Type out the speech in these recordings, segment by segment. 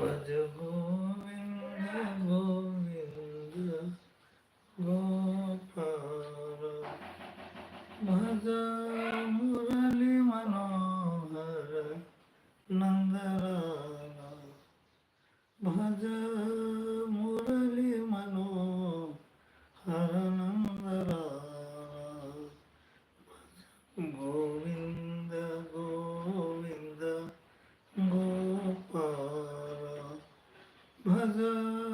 भज गोविंद Mother.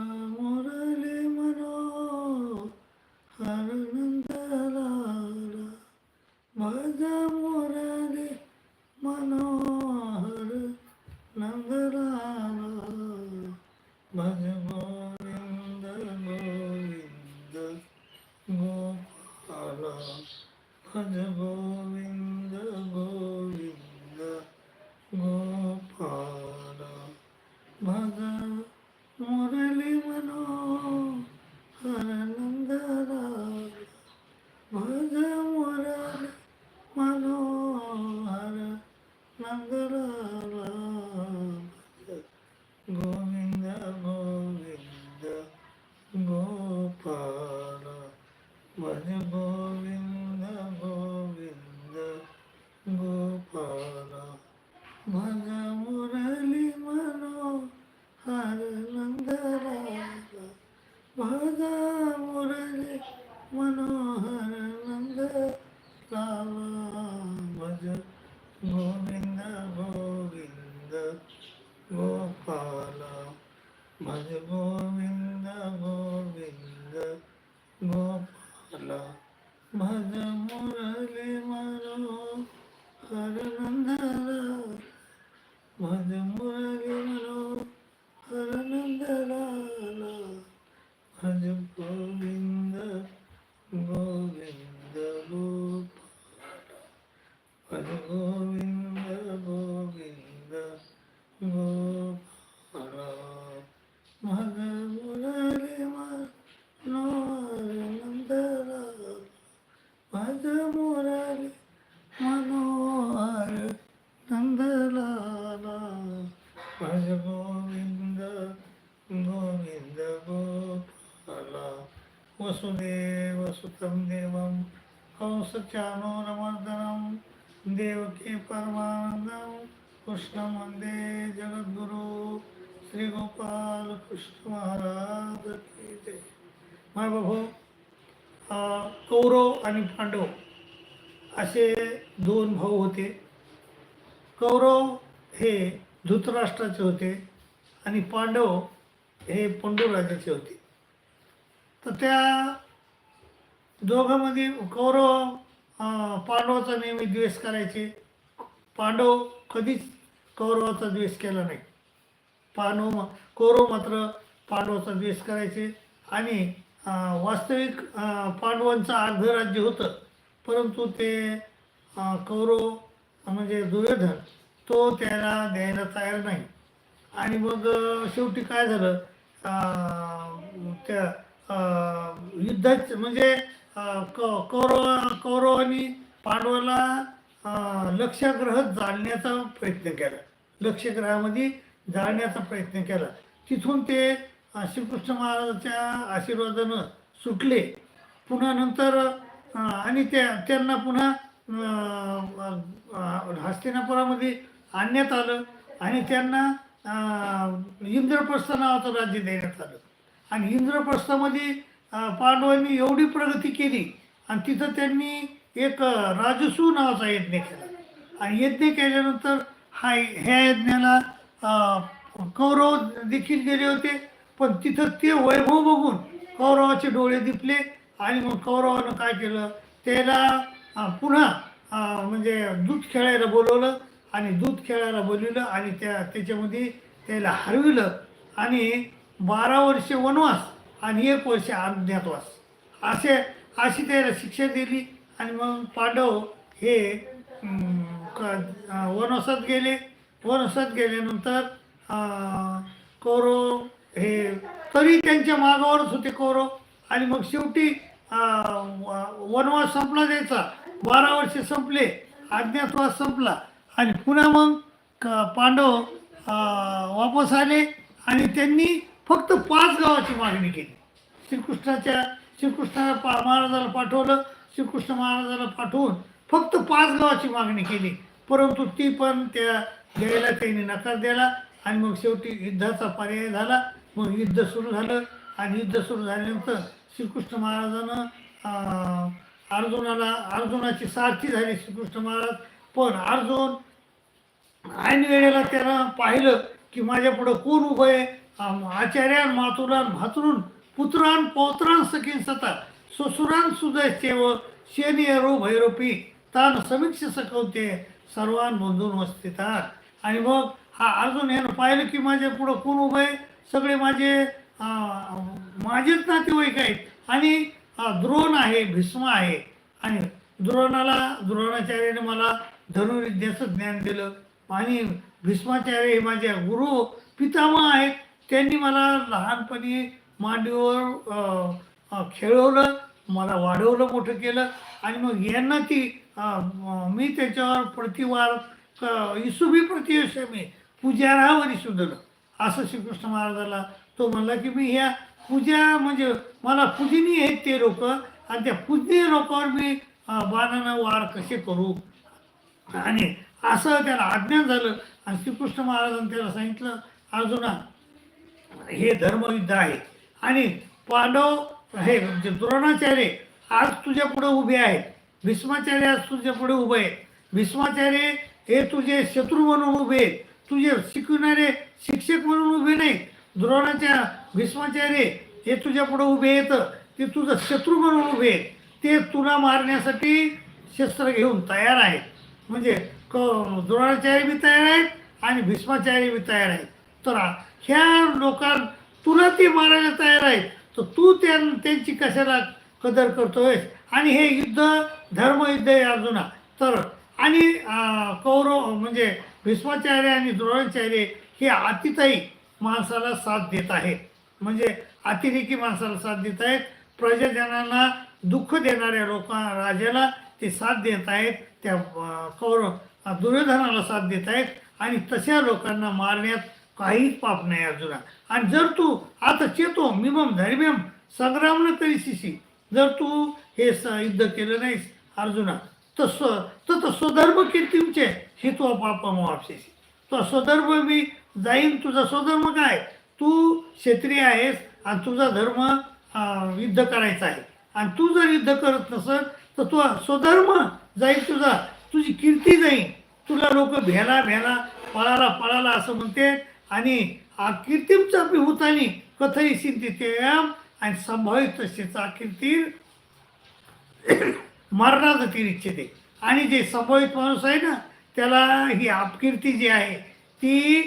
वसुदेव सुतं देवं। कंसचानूरमर्दनं देवकी परमानन्दं। कृष्णं वन्दे जगद्गुरु। श्रीगोपाल कृष्ण महाराज की जय। माय बाबू कौरव आणि पांडव असे दोन भाऊ होते. कौरव हे धृतराष्ट्राचे होते आणि पांडव हे पंडुराजाचे होते. तर त्या दोघांमध्ये कौरव पांडवाचा नेहमी द्वेष करायचे. पांडव कधीच कौरवाचा द्वेष केला नाही. पांडव कौरव मात्र पांडवाचा द्वेष करायचे आणि वास्तविक पांडवांचं अर्धराज्य होतं. परंतु ते कौरव म्हणजे दुर्योधन तो त्याला द्यायला तयार नाही. आणि मग शेवटी काय झालं? त्या युद्धाच म्हणजे क- कौरव कौरवांनी पांडवाला लक्षग्रह जाळण्याचा प्रयत्न केला. लक्षग्रहामध्ये जाळण्याचा प्रयत्न केला. तिथून ते श्रीकृष्ण महाराजाच्या आशीर्वादानं सुटले. पुन्हा नंतर आणि त्या त्यांना पुन्हा हस्तिनापुरामध्ये आणण्यात आलं आणि त्यांना इंद्रप्रस्थ नावाचं राज्य देण्यात आलं. आणि इंद्रप्रस्थामध्ये पांडवांनी एवढी प्रगती केली आणि तिथं त्यांनी एक राजसू नावाचा यज्ञ केला. आणि यज्ञ केल्यानंतर हा ह्या यज्ञाला कौरव देखील गेले होते पण तिथं ते वैभव बघून कौरवाचे डोळे दिपले आणि मग कौरवानं काय केलं त्याला पुन्हा म्हणजे दूध खेळायला बोलवलं आणि दूध खेळायला बोलवलं आणि त्या त्याच्यामध्ये त्याला हरविलं. आणि बारा वर्षे वनवास आणि एक वर्ष अज्ञातवास. असे अशी त्याला शिक्षा दिली आणि मग पांडव हे क- वनवासात गेले. वनवासात गेल्यानंतर कौरव हे तरी त्यांच्या मागावरच होते कौरव. आणि मग शेवटी वनवास संपला द्यायचा बारा वर्ष संपले अज्ञातवास संपला. आणि पुन्हा मग क- पांडव वापस आले आणि त्यांनी फक्त पाच गावाची मागणी केली. श्रीकृष्णाच्या श्रीकृष्णाला पा महाराजाला पाठवलं श्रीकृष्ण महाराजाला पाठवून फक्त पाच गावाची मागणी केली. परंतु ती पण त्या द्यायला त्यांनी नकार दिला आणि मग शेवटी युद्धाचा पर्याय झाला. मग युद्ध सुरू झालं आणि युद्ध सुरू झाल्यानंतर श्रीकृष्ण महाराजानं अर्जुनाला अर्जुनाची सारथी झाली श्रीकृष्ण महाराज. पण अर्जुन ऐन वेळेला त्यानं पाहिलं की माझ्या पुढं कोण उभं आहे? आचार्यान मातुरान भातरून पुत्रान पौत्रान सखी सता ससुरान सुदैत्यव शेनियरो भैरोपी तान समीक्ष सकवते सर्वान बंधून वस्तितात आणि मग हा अर्जुन यानं पाहिलं की माझ्या पुढं कोण उभं आहे? सगळे माझे माझेच नातेवाईक आहेत. आणि द्रोण आहे भीष्म आहे. आणि द्रोणाला द्रोणाचार्याने मला धनुर्विद्याचं ज्ञान दिलं. आणि भीष्माचार्य हे माझ्या गुरु पितामह आहेत. त्यांनी मला लहानपणी मांडीवर खेळवलं मला वाढवलं मोठं केलं. आणि मग यांना ती मी त्याच्यावर प्रतिवार इसुबी प्रतियशमी पूजारावर सुधरलं. असं श्रीकृष्ण महाराजाला तो म्हणला की मी ह्या पूजा म्हणजे मला पूजनीय आहेत ते लोक आणि त्या पूजनीय लोकांवर मी बाणानं वार कसे करू? आणि असं त्याला आज्ञान झालं. आणि श्रीकृष्ण महाराजांनी त्याला सांगितलं अर्जुना हे धर्मयुद्ध आहे. आणि पांडव हे म्हणजे द्रोणाचार्य आज तुझ्या पुढे उभे आहेत. भीष्माचार्य आज तुझ्या पुढे उभे आहेत. भीष्माचार्य हे तुझे शत्रू म्हणून उभे आहेत. तुझे शिकवणारे शिक्षक म्हणून उभे नाहीत. द्रोणाच्या भीष्माचार्य हे तुझ्या पुढे उभे आहेत. ते तुझं शत्रू म्हणून उभे आहेत. ते तुला मारण्यासाठी शस्त्र घेऊन तयार आहेत. म्हणजे क द्रोणाचार्य बी तयार आहेत आणि भीष्माचार्य बी तयार आहेत. तर ह्या लोकां तुला ते मारायला तयार आहेत. तर तू त्या त्यांची कशाला कदर करतोयस? आणि हे युद्ध धर्मयुद्ध आहे अर्जुना. तर आणि कौरव म्हणजे भीष्माचार्य आणि द्रोणाचार्य हे अतिताई माणसाला साथ देत आहेत. म्हणजे अतिरेकी माणसाला साथ देत आहेत. प्रजाजनांना दुःख देणाऱ्या लोकां राजाला ते साथ देत आहेत. त्या कौरव दुर्योधनाला साथ देत आहेत. आणि तशा लोकांना मारण्यात काहीच पाप नाही अर्जुना. आणि जर तू आता चेतो मिमम धर्म्यम संग्राम न करीशिशी जर तू हे स युद्ध केलं नाहीस अर्जुना तर स्व तर स्वधर्म कीर्तींचे हे तो पाप मोहापशेशी तो स्वधर्म मी जाईन तुझा स्वधर्म काय? तू क्षत्रिय आहेस आणि तुझा धर्म युद्ध करायचा आहे. आणि तू जर युद्ध करत नसल तर तू स्वधर्म जाईल तुझा. तुझी कीर्ती जाईल तुला लोक भेला भेला पळाला पळाला असं म्हणते आणि कीर्तीमचा होतानी कथई सिद्धी आणि संभावित तसेचा अकीर्ती मरणाचं ती इच्छिते. आणि जे संभावित माणूस आहे ना त्याला ही अपकीर्ती जी आहे ती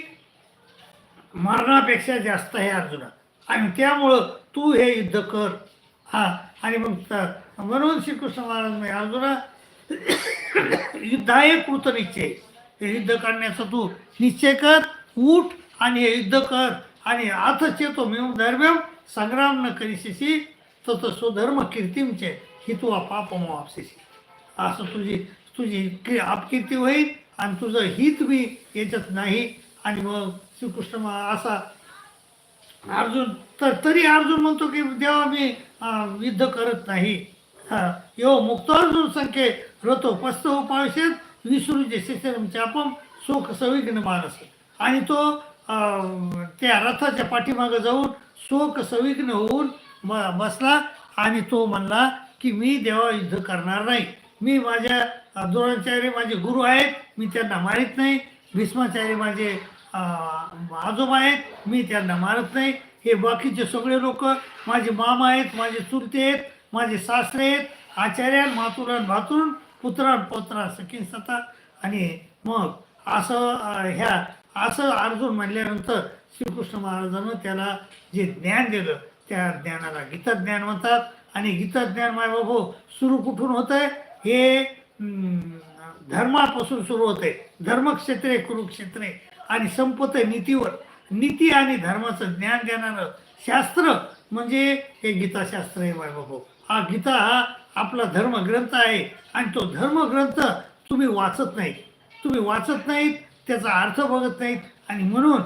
मरणापेक्षा जास्त आहे अर्जुना. आणि त्यामुळं तू हे युद्ध कर. हा आणि मग म्हणून श्रीकृष्ण महाराज म्हणे अर्जुना युद्धाय कृतनिश्चय. हे युद्ध करण्याचा तू निश्चय कर. उठ आणि हे युद्ध कर. आणि आथ चेतो मिळून धर्म्यम संग्राम न करीशिशी तो स्वधर्म कीर्तीमचे ही तू पाप मोहापशिशी असं तुझी तुझी की आपकीर्ती होईल आणि तुझं हित बी याच्यात नाही. आणि मग श्रीकृष्ण असा अर्जुन तर तरी अर्जुन म्हणतो की देवा मी युद्ध करत नाही. हा यो मुक्त अर्जुन संख्ये रतो पस्त उपावशेत विसृजे शिशरम चापम शोक सविघ्न मानस. आणि तो त्या रथाच्या पाठीमागं जाऊन शोक सविघ्न होऊन ब- बसला आणि तो म्हणला की मी देवा युद्ध करणार नाही. मी माझ्या द्रोणाचार्य माझे गुरु आहेत. मी त्यांना मारित नाही. भीष्माचार्य माझे आजोबा आहेत. मी त्यांना मारत नाही. हे बाकीचे सगळे लोक माझे मामा आहेत माझे चुलते आहेत माझे सासरे आहेत. आचार्यान मातुरान भातून पुत्रान पोत्रा सखी सता आणि मग असं ह्या असं अर्जुन म्हणल्यानंतर श्रीकृष्ण महाराजानं त्याला जे ज्ञान दिलं त्या ज्ञानाला गीता ज्ञान म्हणतात. आणि गीतज्ञान माय बाबू सुरू कुठून होतं आहे हे धर्मापासून सुरू होते धर्मक्षेत्रे कुरुक्षेत्रे आणि संपत नीतीवर. नीती आणि धर्माचं ज्ञान देणारं शास्त्र म्हणजे हे गीताशास्त्र आहे माय बाबू. हा गीता हा आपला धर्मग्रंथ आहे. आणि तो धर्मग्रंथ तुम्ही वाचत नाही तुम्ही वाचत नाहीत त्याचा अर्थ बघत नाहीत. आणि म्हणून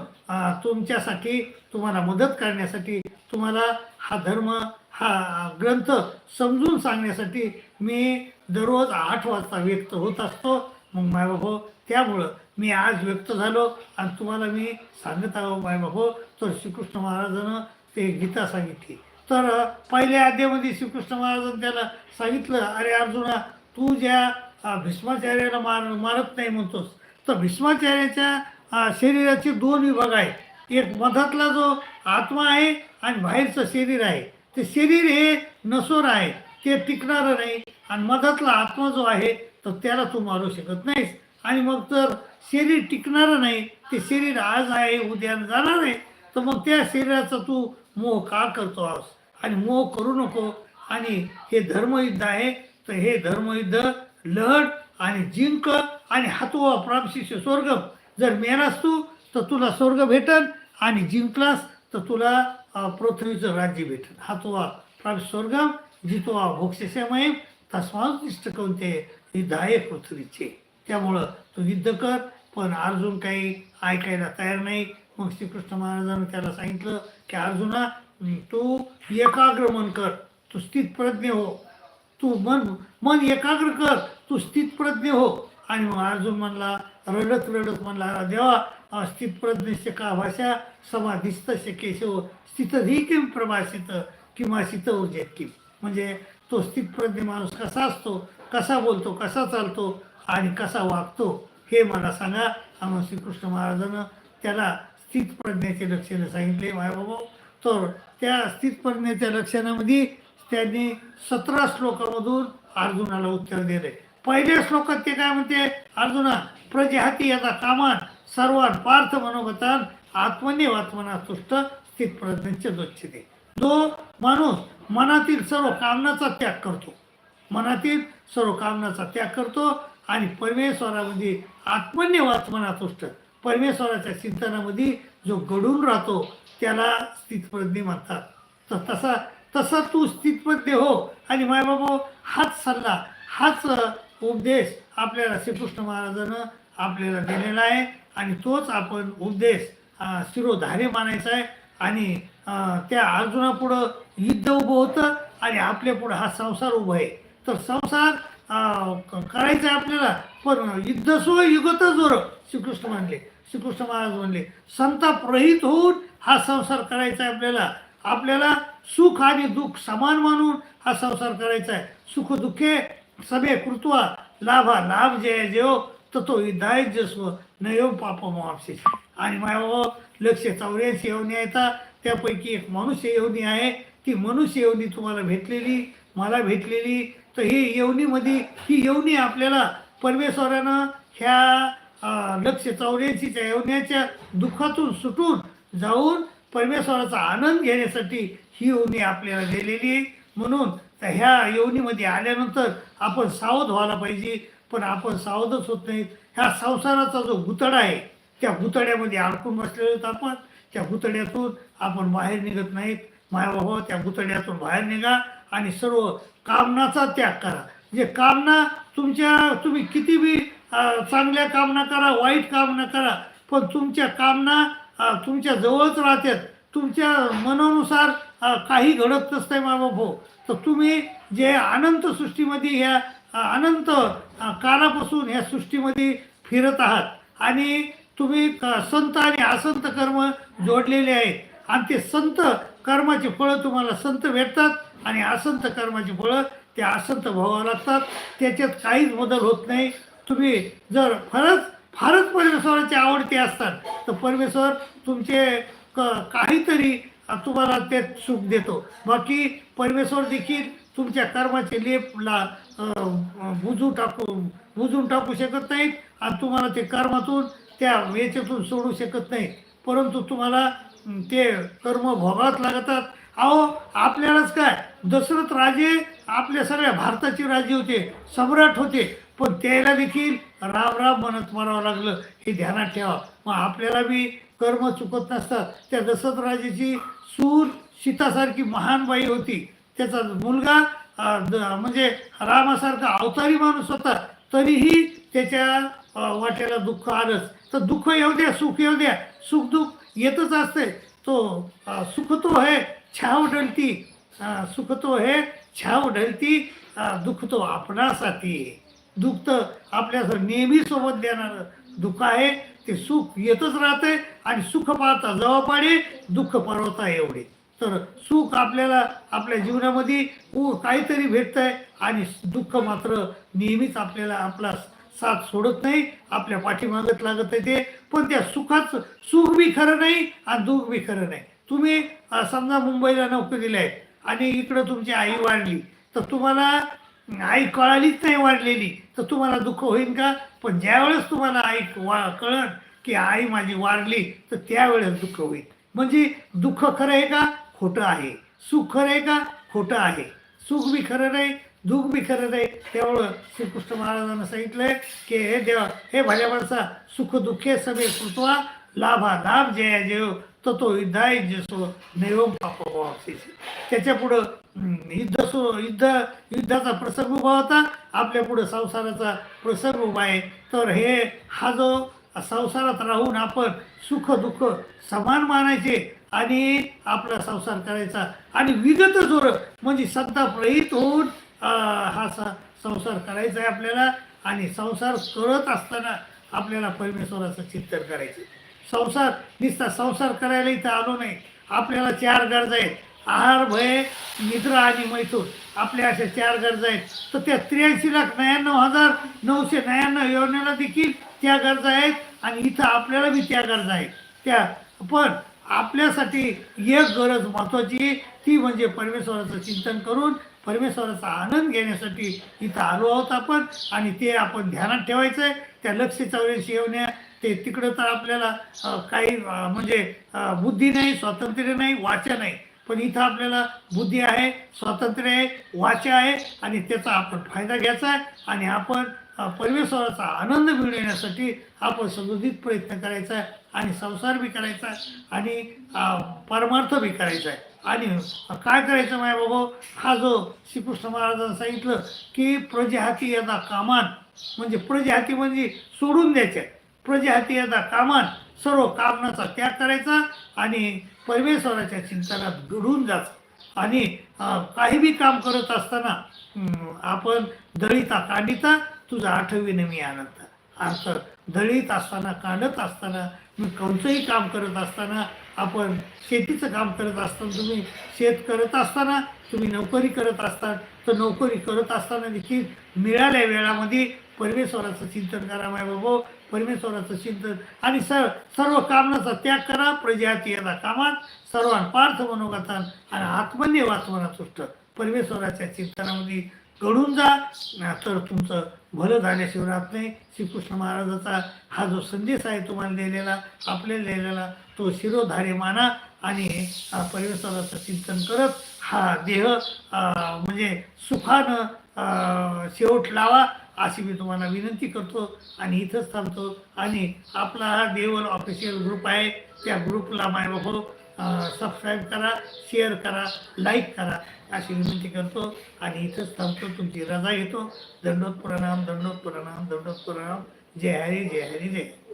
तुमच्यासाठी तुम्हाला मदत करण्यासाठी तुम्हाला हा धर्म हा ग्रंथ समजून सांगण्यासाठी मी दररोज आठ वाजता व्यक्त होत असतो. मग मायबाबो त्यामुळं मी आज व्यक्त झालो आणि तुम्हाला मी सांगत आहो मायबाबो तर श्रीकृष्ण महाराजानं ते गीता सांगितली. तर पहिल्या अध्यामध्ये श्रीकृष्ण महाराजांनी त्याला सांगितलं अरे अर्जुना तू ज्या भीष्माचार्याला मार मारत नाही म्हणतोस तर भीष्माचार्याच्या शरीराचे दोन विभाग आहेत. एक मधातला जो आत्मा आहे आणि बाहेरचं शरीर आहे. ते शरीर हे नसोर आहे ते टिकणारं नाही. आणि मधातला आत्मा जो आहे तर त्याला तू मारू शकत नाहीस. आणि मग तर शरीर टिकणारं नाही ते शरीर आज आहे उद्या जाणार आहे तर मग त्या शरीराचा तू मोह का करतो आहोस? आणि मोह करू नको. आणि हे धर्मयुद्ध आहे तर हे धर्मयुद्ध लढ आणि जिंक आणि हातोवा प्रामशिष्य स्वर्ग. जर मेलास तू तर तुला स्वर्ग भेटल आणि जिंकलास तर तुला पृथ्वीचं राज्य भेटल हातोवा प्राप्त स्वर्गम जितवा भोक्षमय तस्मात कोणते युद्ध आहे पृथ्वीचे. त्यामुळं तू युद्ध कर. पण अर्जुन काही ऐकायला तयार नाही. मग श्रीकृष्ण महाराजांनी त्याला सांगितलं की अर्जुना तू एकाग्र मन कर. तू स्थितप्रज्ञ हो. तू मन मन एकाग्र कर. तू स्थितप्रज्ञ हो. आणि मग अर्जुन म्हणला रडत रडत म्हणला देवा अ, स्थितप्रज्ञस्य का भाषा समाधिस्थ केशव स्थितधी किम प्रभाषित किंवा शीत ऊर्जेत किम? म्हणजे तो स्थितप्रज्ञ माणूस कसा असतो कसा बोलतो कसा चालतो आणि कसा वागतो हे मला सांगा. आम्हाला श्रीकृष्ण महाराजानं त्याला स्थितप्रज्ञाचे लक्षणं सांगितले. मायबाबा तर त्या स्थितप्रज्ञाच्या लक्षणामध्ये त्यांनी सतरा श्लोकामधून अर्जुनाला उत्तर दिले पहिल्या श्लोकात ते काय म्हणते अर्जुना प्रजहाती याचा कामान सर्वान पार्थ मनोगतान आत्मने आत्मना तुष्ट स्थितप्रज्ञाचे दोच्छते. जो माणूस मनातील सर्व कामनाचा त्याग करतो मनातील सर्व कामनाचा त्याग करतो आणि परमेश्वरामध्ये आत्मन्य तुष्ट परमेश्वराच्या चिंतनामध्ये जो घडून राहतो त्याला स्थितप्रज्ञ म्हणतात. तर तसा तसा तू स्थितप्रज्ञ हो आणि मायबाबा हाच सल्ला हाच उपदेश आपल्याला श्रीकृष्ण महाराजानं आपल्याला दिलेला आहे आणि तोच आपण उपदेश शिरोधारे मानायचा आहे. आणि त्या अर्जुनापुढं युद्ध उभं होतं आणि आपल्यापुढं हा संसार उभा आहे. तर संसार करायचा आहे आपल्याला पण युद्ध सो युगत जोर श्रीकृष्ण मानले श्रीकृष्ण महाराज म्हणले संताप रहित होऊन हा संसार करायचा आहे आपल्याला. आपल्याला सुख आणि दुःख समान मानून हा संसार करायचा आहे. सुख दुःखे सभे कृत्वा लाभा लाभ जय जेव ततो विदाय जस्व नयो पाप मापसे आणि माझ्या लक्ष चौऱ्याऐंशी येऊन येतात त्यापैकी एक मनुष्य येवनी आहे ती मनुष्य येवनी तुम्हाला भेटलेली मला भेटलेली तर ही येवनीमध्ये ही येवनी आपल्याला परमेश्वरानं ह्या लक्ष चौऱ्याऐंशीच्या येवण्याच्या दुःखातून सुटून जाऊन परमेश्वराचा आनंद घेण्यासाठी ही येऊनी आपल्याला दिलेली म्हणून तर ह्या योनीमध्ये आल्यानंतर आपण सावध व्हायला पाहिजे पण आपण सावधच होत नाहीत. ह्या संसाराचा जो गुतडा आहे त्या गुतड्यामध्ये अडकून बसलेलो आपण. त्या गुतड्यातून आपण बाहेर निघत नाहीत. मायाबाबा त्या गुतड्यातून बाहेर निघा आणि सर्व कामनाचा त्याग करा. जे कामना तुमच्या तुम्ही किती बी चांगल्या कामना करा वाईट कामना करा पण तुमच्या कामना तुमच्या जवळच राहतात. तुमच्या मनानुसार काही घडत नसतंय माबाबो तर तुम्ही जे अनंत सृष्टीमध्ये ह्या अनंत काळापासून कालापासून ह्या सृष्टीमध्ये फिरत आहात आणि तुम्ही क- संत आणि असंत कर्म जोडलेले आहेत. आणि ते संत कर्माची फळं तुम्हाला संत भेटतात आणि असंत कर्माची फळं ते असंत भोगावं लागतात. त्याच्यात काहीच बदल होत नाही. तुम्ही जर फारच फारच परमेश्वराचे आवडते असतात तर परमेश्वर तुमचे क काहीतरी तुम्हाला ते सुख देतो. बाकी परमेश्वर देखील तुमच्या कर्माचे लेपला बुजू टाकू बुजून टाकू शकत नाहीत आणि तुम्हाला ते कर्मातून त्या याच्यातून सोडू शकत नाही परंतु तुम्हाला ते कर्म भोगावत लागतात. अहो आपल्यालाच काय? दशरथ राजे आपल्या सगळ्या भारताचे राजे होते सम्राट होते. पण त्याला देखील राम राम म्हणत म्हणावं लागलं. हे ध्यानात ठेवा. मग आपल्याला बी कर्म चुकत नसतात. त्या दशरथ राजेची सूर सीतासारखी महान बाई होती. त्याचा मुलगा द- म्हणजे रामासारखा अवतारी माणूस होता. तरीही त्याच्या वाट्याला दुःख आलंच. तर दुःख येऊ द्या सुख येऊ द्या. सुख दुःख येतच असते तो सुखतो सुख तो छाव ढलती. सुखतो सुख तो छाव ढलती. दुखतो दुःख तो आपणासाठी. दुःख तर आपल्या नेहमी सोबत देणारं दुःख आहे. ते सुख येतच राहते आणि सुख पाहता जवळपाडी दुःख परवता एवढे. तर सुख आपल्याला आपल्या जीवनामध्ये काहीतरी भेटतंय आणि दुःख मात्र नेहमीच आपल्याला आपला साथ सोडत नाही आपल्या पाठीमागत लागत आहे ते. पण त्या सुखाचं सुख बी खरं नाही आणि दुःख बी खरं नाही. तुम्ही समजा मुंबईला नोकरी दिली आहे आणि इकडं तुमची आई वाढली तर तुम्हाला आई कळालीच नाही वाढलेली. तर तुम्हाला दुःख होईल का? पण ज्यावेळेस तुम्हाला आई वा कळण की आई माझी वाढली तर त्यावेळेस दुःख होईल. म्हणजे दुःख खरं आहे का? खोटं आहे. सुख खरं आहे का? खोटं आहे. सुख बी खरं नाही दुःख बी खरं नाही. त्यामुळं श्रीकृष्ण महाराजांना सांगितलंय की हे देवा हे भल्या माणसा सुख दुःखे सगळे कृत्वा लाभा लाभ जया जय हो. तो युद्ध युद्धाय जसो नैवम पाप त्याच्या पुढं युद्ध सु युद्ध युद्धाचा प्रसंग उभा होता. आपल्या पुढं संसाराचा प्रसंग उभा आहे. तर हे हा जो संसारात राहून आपण सुख दुःख समान मानायचे आणि आपला संसार करायचा. आणि विगत जोर म्हणजे संताप रहित होऊन हा संसार करायचा आहे आपल्याला. आणि संसार करत असताना आपल्याला परमेश्वराचं चिंतन करायचं. संसार नुसता संसार करायला इथं आलो नाही. आपल्याला चार गरजा आहेत. आहार भय निद्रा आणि मैथून आपल्या अशा चार गरजा आहेत. तर त्या त्र्याऐंशी लाख नव्याण्णव हजार नऊशे नव्याण्णव योजनेला देखील त्या गरजा आहेत आणि इथं आपल्याला बी त्या गरजा आहेत. त्या पण आपल्यासाठी एक गरज महत्त्वाची ती म्हणजे परमेश्वराचं चिंतन करून परमेश्वराचा आनंद घेण्यासाठी इथं आलो आहोत आपण आणि ते आपण ध्यानात ठेवायचं आहे त्या लक्ष चौऱ्याऐंशी येवण्या ते तिकडं तर आपल्याला काही म्हणजे बुद्धी नाही स्वातंत्र्य नाही वाचा नाही. पण इथं आपल्याला बुद्धी आहे स्वातंत्र्य आहे वाचा आहे आणि त्याचा आपण फायदा घ्यायचा आहे आणि आपण परमेश्वराचा आनंद मिळवण्यासाठी आपण सदोदित प्रयत्न करायचा आहे आणि संसार बी करायचा आहे आणि परमार्थ बी करायचा आहे. आणि काय करायचं माय बाबा हा जो श्रीकृष्ण महाराजांनी सांगितलं की प्रजाहाती यांना कामान म्हणजे प्रजाहाती म्हणजे सोडून द्यायचे प्रजाहाती यदा कामान सर्व कामनाचा त्याग करायचा आणि परमेश्वराच्या चिंतनात घडून जायचं. आणि काही बी काम करत असताना आपण दळीता कांडिता तुझा आठवीने मी आनंद. अर्थ दळीत असताना काढत असताना मी कोणतंही काम करत असताना आपण शेतीचं काम करत असताना तुम्ही शेत करत असताना तुम्ही नोकरी करत असता तर नोकरी करत असताना देखील मिळाल्या वेळामध्ये परमेश्वराचं चिंतन करा माय बाबा. परमेश्वराचं चिंतन. आणि सर सर्व कामनाचा त्याग करा. प्रजाती यदा कामात. सर्वान पार्थ मनोगतान आणि आत्मन्य वाचवना तुष्ट. परमेश्वराच्या चिंतनामध्ये घडून जा. तर तुमचं भलं झाल्याशिवाय राहत नाही. श्रीकृष्ण महाराजाचा हा जो संदेश आहे तुम्हाला लिहिलेला आपल्याला लिहिलेला तो शिरोधारे माना आणि परमेश्वराचं चिंतन करत हा देह म्हणजे सुखानं शेवट लावा. अशी मी तुम्हाला विनंती करतो आणि इथंच थांबतो. आणि आपला हा देवल ऑफिशियल ग्रुप आहे. त्या ग्रुपला माय बाबा सबस्क्राईब करा शेअर करा लाईक करा अशी विनंती करतो. आणि इथंच थांबतो. तुमची रजा घेतो. दंडोत प्रणाम दंडोत प्रणाम दंडोत प्रणाम जय हरी जय हरी जय हरी.